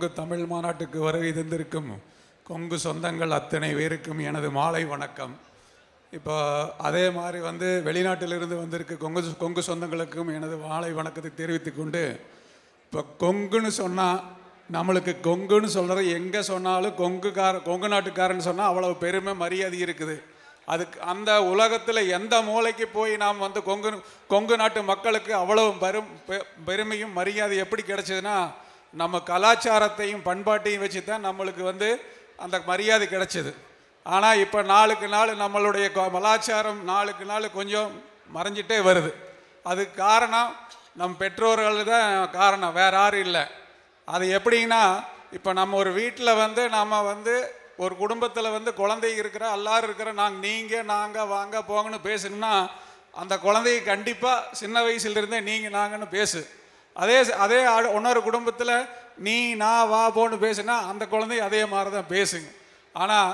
கொங்கு தமிழ் மாநாட்டுக்கு வருகை தந்திருக்கும் கொங்கு சொந்தங்கள் அத்தனை பேருக்கும் எனது மாலை வணக்கம். இப்போ அதே மாதிரி வந்து வெளிநாட்டிலிருந்து வந்திருக்க கொங்கு கொங்கு சொந்தங்களுக்கும் எனது மாலை வணக்கத்தை தெரிவித்து கொண்டு இப்போ கொங்குன்னு சொன்னால் நம்மளுக்கு கொங்குன்னு சொல்கிறது எங்கே சொன்னாலும் கொங்குக்கார கொங்கு நாட்டுக்காரன்னு சொன்னால் அவ்வளவு பெருமை மரியாதை இருக்குது. அதுக்கு அந்த உலகத்தில் எந்த மூலைக்கு போய் நாம் வந்து கொங்கு கொங்கு நாட்டு மக்களுக்கு அவ்வளவு பெரும் பெ- பெருமையும் மரியாதை எப்படி கிடைச்சதுன்னா நம்ம கலாச்சாரத்தையும் பண்பாட்டையும் வச்சு தான் நம்மளுக்கு வந்து அந்த மரியாதை கிடைச்சிது. ஆனால் இப்போ நாளுக்கு நாள் நம்மளுடைய கலாச்சாரம் நாளுக்கு நாள் கொஞ்சம் மறைஞ்சிட்டே வருது. அதுக்கு காரணம் நம் பெற்றோர்கள் தான் காரணம் வேற யாரும் இல்லை. அது எப்படின்னா இப்போ நம்ம ஒரு வீட்டில் வந்து நம்ம வந்து ஒரு குடும்பத்தில் வந்து குழந்தை இருக்கிற எல்லாரும் இருக்கிற நாங்கள் நீங்கள் நாங்கள் வாங்க போங்கன்னு பேசணும்னா அந்த குழந்தைய கண்டிப்பாக சின்ன வயசுலேருந்தே நீங்கள் நாங்கன்னு பேசு. அதே அதே இன்னொரு குடும்பத்தில் நீ நான் வா போன்னு பேசுனா அந்த குழந்தை அதே மாதிரி தான் பேசுங்க. ஆனால்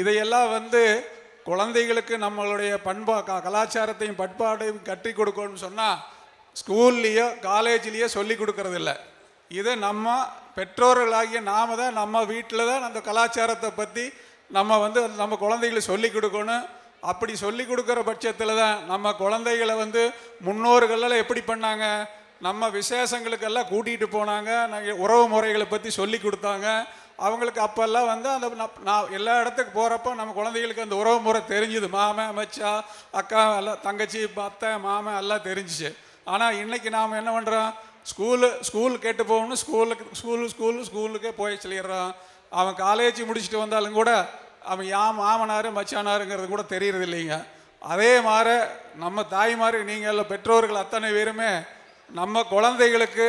இதையெல்லாம் வந்து குழந்தைகளுக்கு நம்மளுடைய பண்பா கலாச்சாரத்தையும் பண்பாட்டையும் கட்டி கொடுக்கணும்னு சொன்னால் ஸ்கூல்லையோ காலேஜ்லேயோ சொல்லி கொடுக்கறதில்ல. இதை நம்ம பெற்றோர்களாகிய நாம தான் நம்ம வீட்டில் தான் அந்த கலாச்சாரத்தை பற்றி நம்ம வந்து நம்ம குழந்தைகளுக்கு சொல்லி கொடுக்கணும். அப்படி சொல்லி கொடுக்குற பட்சத்தில் தான் நம்ம குழந்தைகளை வந்து முன்னோர்களெல்லாம் எப்படி பண்ணாங்க? நம்ம விசேஷங்களுக்கெல்லாம் கூட்டிகிட்டு போனாங்க. நாங்கள் உறவு முறைகளை பற்றி சொல்லி கொடுத்தாங்க. அவங்களுக்கு அப்போல்லாம் வந்து அந்த நான் எல்லா இடத்துக்கு போகிறப்போ நம்ம குழந்தைகளுக்கு அந்த உறவு முறை தெரிஞ்சுது. மாமன் மச்சா அக்கா எல்லாம் தங்கச்சி அத்தை மாமன் எல்லாம் தெரிஞ்சிச்சு. ஆனால் இன்றைக்கி நாம் என்ன பண்ணுறோம் ஸ்கூலு ஸ்கூல் கேட்டு போகணும் ஸ்கூலுக்கு ஸ்கூலு ஸ்கூலு ஸ்கூலுக்கே போய் சொல்லிடுறான் அவன் காலேஜ் முடிச்சுட்டு வந்தாலும் கூட அவன் யா மாமனார் மச்சானாருங்கிறது கூட தெரியறது இல்லைங்க. அதே மாதிரி நம்ம தாய்மார் நீங்கள் எல்லாம் பெற்றோர்கள் அத்தனை பேருமே நம்ம குழந்தைகளுக்கு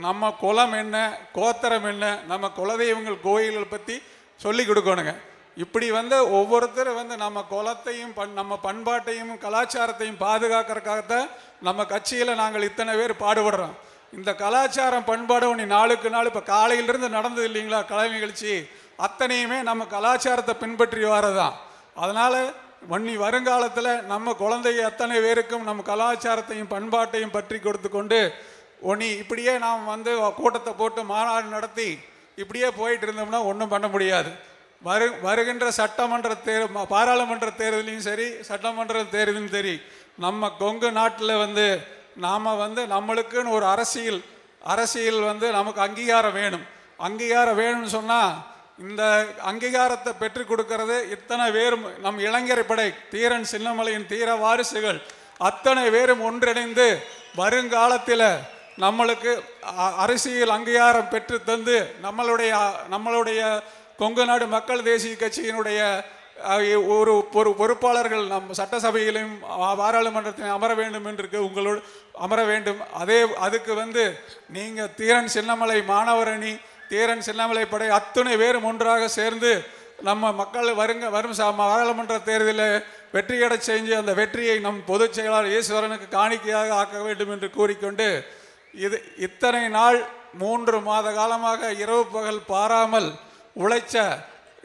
நம்ம குலம் என்ன கோத்தரம் என்ன நம்ம குலதெய்வங்கள் கோயில்கள் பற்றி சொல்லி கொடுக்கணுங்க. இப்படி வந்து ஒவ்வொருத்தரும் வந்து நம்ம குலத்தையும் பண் நம்ம பண்பாட்டையும் கலாச்சாரத்தையும் பாதுகாக்கிறதுக்காகத்தான் நம்ம கட்சியில் நாங்கள் இத்தனை பேர் பாடுபடுறோம். இந்த கலாச்சாரம் பண்பாடு நீ நாளுக்கு நாள் இப்போ காலையிலிருந்து நடந்தது இல்லைங்களா? கலை நிகழ்ச்சி அத்தனையுமே நம்ம கலாச்சாரத்தை பின்பற்றி வரதான் அதனால் வன்னி வருங்காலத்தில் நம்ம குழந்தைய அத்தனை பேருக்கும் நம்ம கலாச்சாரத்தையும் பண்பாட்டையும் பற்றி கொடுத்து கொண்டு ஒனி இப்படியே நாம் வந்து கூட்டத்தை போட்டு மாநாடு நடத்தி இப்படியே போயிட்டு இருந்தோம்னா ஒன்றும் பண்ண முடியாது. வரு வருகின்ற சட்டமன்ற தேர் பாராளுமன்ற தேர்தலையும் சரி சட்டமன்ற தேர்தலும் சரி நம்ம கொங்கு நாட்டில் வந்து நாம் வந்து நம்மளுக்குன்னு ஒரு அரசியல் அரசியல் வந்து நமக்கு அங்கீகாரம் வேணும். அங்கீகாரம் வேணும்னு சொன்னால் இந்த அங்கீகாரத்தை பெற்றுக் கொடுக்கறது இத்தனை பேரும் நம் இளைஞர் படை தீரன் சின்னமலையின் தீர வாரிசுகள். அத்தனை பேரும் ஒன்றிணைந்து வருங்காலத்தில் நம்மளுக்கு அ- அரசியல் அங்கீகாரம் பெற்று தந்து நம்மளுடைய நம்மளுடைய கொங்கு நாடு மக்கள் தேசிய கட்சியினுடைய ஒரு ஒரு பொறுப்பாளர்கள் நம் சட்டசபையிலும் பாராளுமன்றத்திலையும் பாராளுமன்றத்திலும் அமர வேண்டும் என்று உங்களோடு அமர வேண்டும். அதே அதுக்கு வந்து நீங்கள் தீரன் சின்னமலை மாணவர் அணி தீரன் சின்னமலை படை அத்துணை பேரும் ஒன்றாக சேர்ந்து நம்ம மக்கள் வருங்க வரும் பாராளுமன்ற தேர்தலில் வெற்றியடை செஞ்சு அந்த வெற்றியை நம் பொதுச் செயலாளர் ஈஸ்வரனுக்கு காணிக்கையாக ஆக்க வேண்டும் என்று கூறிக்கொண்டு இது இத்தனை நாள் மூன்று மாத காலமாக இரவு பகல் பாராமல் உழைச்ச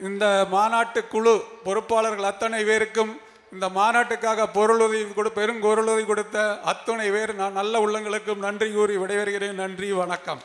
இந்த மாநாட்டு குழு பொறுப்பாளர்கள் அத்தனை பேருக்கும் இந்த மாநாட்டுக்காக பொருளுதவி கொடு பெருங்கொருளுதவி கொடுத்த அத்தனை பேர் நான் நல்ல உள்ளங்களுக்கும் நன்றி கூறி விடைபெறுகிறேன். நன்றி வணக்கம்.